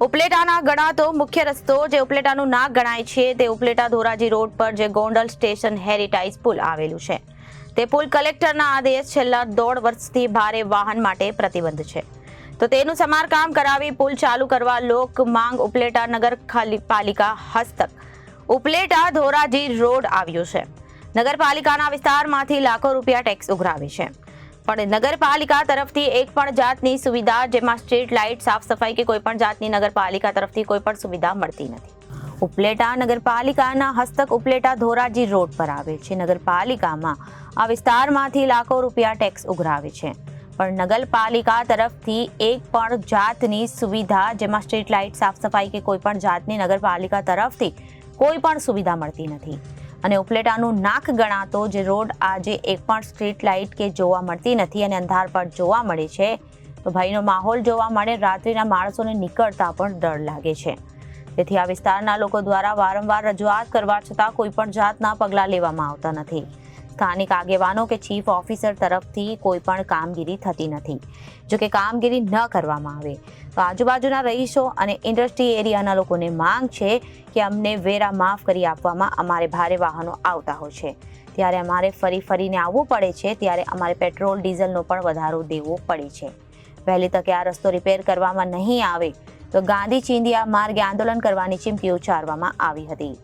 ઉપલેટાના ગણાતો મુખ્ય રસ્તો જે ઉપલેટાનું નાક ગણાય છે તે ઉપલેટા ધોરાજી રોડ પર જે ગોંડલ સ્ટેશન હેરિટાઇઝ પુલ આવેલું છે. તે પુલ કલેક્ટરના આદેશ છેલ્લા દોઢ વર્ષથી ભારે વાહન માટે પ્રતિબંધ છે. તો તેનું સમારકામ કરાવી પુલ ચાલુ કરવા લોક માંગ ઉપલેટા નગર ખાલી- પાલિકા હસ્તક. ઉપલેટા ધોરાજી રોડ આવ્યો છે. નગરપાલિકાના વિસ્તારમાંથી લાખો રૂપિયા ટેક્સ ઉઘરાવે છે. પણ નગરપાલિકા તરફથી એક પણ જાતની સુવિધા જેમાં સ્ટ્રીટ લાઇટ, સાફ સફાઈ કે કોઈ પણ જાતની નગરપાલિકા તરફથી કોઈ પણ સુવિધા મળતી નથી. ઉપલેટા નગરપાલિકાના હસ્તક ઉપલેટા ધોરાજી રોડ પર આવે છે. નગરપાલિકામાં આ વિસ્તારમાંથી લાખો રૂપિયા ટેક્સ ઉઘરાવે છે. પણ નગરપાલિકા તરફથી એક પણ જાતની સુવિધા જેમાં સ્ટ્રીટ લાઇટ, સાફ સફાઈ કે કોઈ પણ જાતની નગરપાલિકા તરફથી કોઈ પણ સુવિધા મળતી નથી. અને ઉપલેટાનું નાક ગણાતો જે રોડ આજે એક પણ સ્ટ્રીટ લાઇટ કે જોવા મળતી નથી અને અંધાર પર જોવા મળે છે. તો ભયનો માહોલ જોવા મળે, રાત્રિના માણસોને નીકળતા પણ ડર લાગે છે. તેથી આ વિસ્તારના લોકો દ્વારા વારંવાર રજૂઆત કરવા છતાં કોઈ પણ જાતના પગલાં લેવામાં આવતા નથી. સ્થાનિક આગેવાનો કે ચીફ ઓફિસર તરફથી કોઈ પણ કામગીરી થતી નથી, જો કે કામગીરી ન કરવામાં આવે. તો આજુબાજુના રહીશો અને ઇન્ડસ્ટ્રી એરિયાના લોકોને માંગ છે કે અમને વેરા માફ કરી આપવામાં અમારે ભારે વાહનો આવતા હોય છે. ત્યારે અમારે ફરી ફરીને આવવું પડે છે, ત્યારે અમારે પેટ્રોલ, ડીઝલનો પણ વધારો દેવો પડે છે. વહેલી તકે આ રસ્તો રિપેર કરવામાં નહીં આવે, તો ગાંધી ચિંધિયા માર્ગે આંદોલન કરવાની ચીમકી ઉચ્ચારવામાં આવી હતી.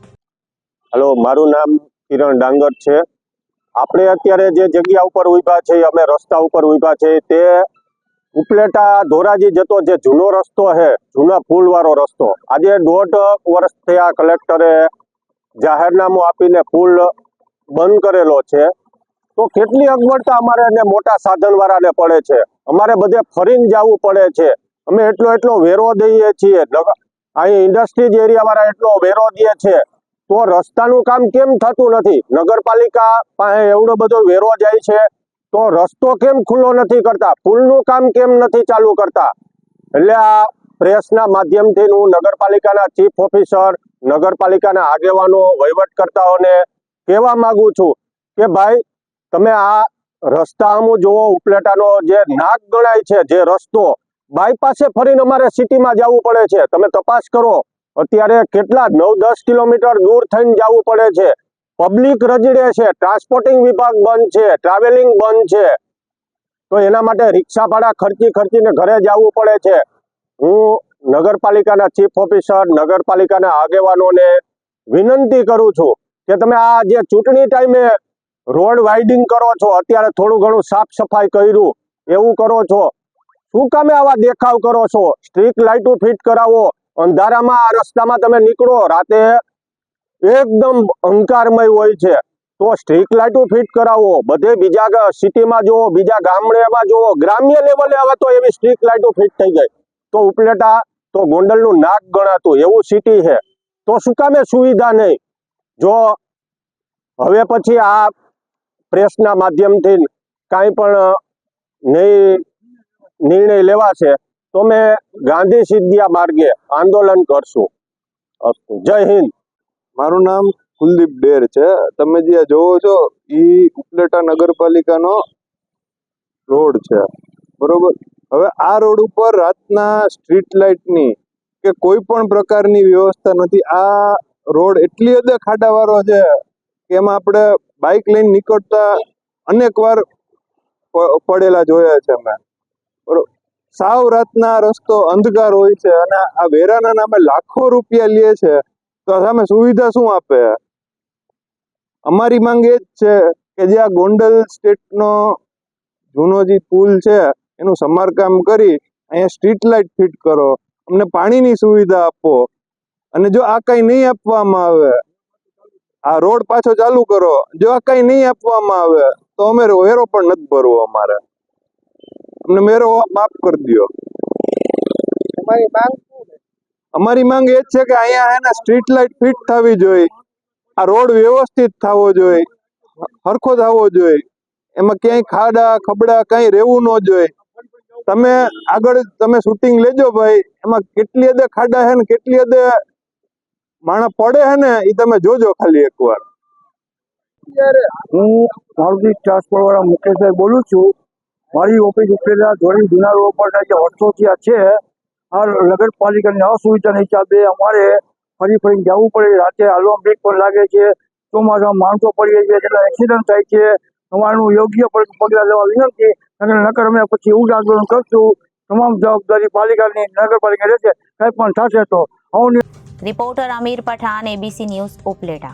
હલો, મારું નામ કિરણ ડાંગર છે. આપણે અત્યારે જે જગ્યા ઉપર ઊભા છે, અમે રસ્તા ઉપર ઊભા છે, તે ઉપલેટા ધોરાજી જતો જે જૂનો રસ્તો છે, જૂના પુલવાળો રસ્તો. આજે દોઢ વર્ષ થયા કલેક્ટરે જાહેરનામું આપીને પુલ બંધ કરેલો છે. તો કેટલી અગવડતા અમારે એને મોટા સાધનવાળાને પડે છે? અમારે બધે ફરીને જવું પડે છે. અમે એટલો એટલો વેરો દઈએ છીએ. અહીં ઇન્ડસ્ટ્રીઝ એરિયાવાળા એટલો વેરો દે છે. તો રસ્તાનું કામ કેમ થતું નથી? નગરપાલિકા પાસે એવડો બધો વેરો જાય છે, તો રસ્તો કેમ ખુલ્લો નથી કરતા? પુલનું કામ કેમ નથી ચાલુ કરતા? એટલે આ પ્રેસના માધ્યમથી હું નગરપાલિકાના ચીફ ઓફિસર, નગરપાલિકાના આગેવાનો, વહીવટકર્તાઓને કહેવા માંગુ છું કે ભાઈ, તમે આ રસ્તા અમુ જુઓ, ઉપલેટાનો જે નાક ગણાય છે, જે રસ્તો, બાયપાસે ફરીને અમારે સિટીમાં જવું પડે છે. તમે તપાસ કરો. અત્યારે કેટલા નવ, દસ કિલોમીટર દૂર થઈને જવું પડે છે. પબ્લિક રજડે છે ટ્રાન્સપોર્ટિંગ વિભાગ બંધ છે ટ્રાવેલિંગ બંધ છે. તો એના માટે રિક્ષા ભાડા ખર્ચી ખર્ચીને ઘરે જવું પડે છે. હું નગરપાલિકાના ચીફ ઓફિસર નગરપાલિકાના આગેવાનોને વિનંતી કરું છું કે તમે આ જે ચૂંટણી ટાઈમે રોડ વાઇડિંગ કરો છો, અત્યારે થોડું ઘણું સાફ સફાઈ કર્યું, એવું કરો છો. શું કામે આવા દેખાવ કરો છો? સ્ટ્રીટ લાઇટો ફિટ કરાવો. અંધારામાં આ રસ્તામાં તમે નીકળો, રાતે એકદમ અંકારમય હોય છે. તો સ્ટ્રીટ લાઇટો ફિટ કરાવો, બધે બીજા સિટીમાં જુઓ, બીજા ગામડેમાં જુઓ, ગ્રામ્ય લેવલે હવે તો એવી સ્ટ્રીટ લાઇટો ફિટ થઈ ગઈ. તો ઉપલેટા, તો ગોંડલનું નાક ગણાતું, એવું સિટી છે. તો શું કામે સુવિધા નહીં? જો હવે પછી આ પ્રેસના માધ્યમથી કાંઈ પણ નહીં, નિર્ણય લેવાશે તો મેં ગાંધી સિદ્ધિયા માર્ગે આંદોલન કરશું. અસ્તુ જય હિન્દ. મારું નામ કુલદીપ ડેર છે. તમે જે જોવો છો એ ઉપલેટા નગરપાલિકાનો રોડ છે. બરોબર? હવે આ રોડ ઉપર રાતના સ્ટ્રીટ લાઇટની કે કોઈ પણ પ્રકારની વ્યવસ્થા નથી. આ રોડ એટલી હદે ખાડાવાળો છે કે એમાં આપણે બાઇક લઈને નીકળતા અનેક વાર પડેલા જોયા છે અમે. બરોબર સાવ રાતના રસ્તો અંધકાર હોય છે અને આ વેરાના નામે લાખો રૂપિયા લે છે, તો સામે સુવિધા શું આપે? અમારી માંગ એ જ છે કે જે આ ગોંડલ સ્ટેટનો જૂનો જે પુલ છે, એનું સમારકામ કરી અહીંયા સ્ટ્રીટ લાઇટ ફિટ કરો, અમને પાણીની સુવિધા આપો. અને જો આ કંઈ નહીં આપવામાં આવે, આ રોડ પાછો ચાલુ કરો, જો આ કંઈ નહીં આપવામાં આવે, તો અમે વેરો પણ નથી ભરવો અમારે. અમને મેરો માફ કરી દો અમારી માંગ એ છે કે અહીંયા હે ને સ્ટ્રીટ લાઇટ ફિટ થવી જોઈએ. આ રોડ વ્યવસ્થિત થવો જોઈએ. હરખો થવો જોઈએ. એમાં ક્યાંય ખાડા ખબડા કઈ રહેવું ન જોઈએ. તમે આગળ તમે શૂટિંગ લેજો ભાઈ. એમાં કેટલી હદે ખાડા હે ને કેટલી હદે માણસ પડે છે ને એ તમે જોજો ખાલી એકવાર. હું મારુતિ ટ્રાન્સપોર્ટ વાળા મુકેશભાઈ બોલું છું. મારી ઓફિસ ઉપરેલા ધોરણ જુના રોડ પર જે વર્ષોથી આ છે. આ નગરપાલિકાની અસુવિધાની હિસાબે અમારે ફરી ફરીને જવું પડે. રાતે હાલવા બ્રેક પણ લાગે છે. ચોમાસામાં માણસો પડીએ છે, એટલે એક્સિડન્ટ થાય છે. અમારું યોગ્ય પગલાં લેવા વિનંતી. અને નકર અમે પછી ઉગ્ર આંદોલન કરશું. તમામ જવાબદારી પાલિકાની નગરપાલિકા રહેશે. કંઈ પણ થશે તો reporter Amir Pathan ABC news Upleta.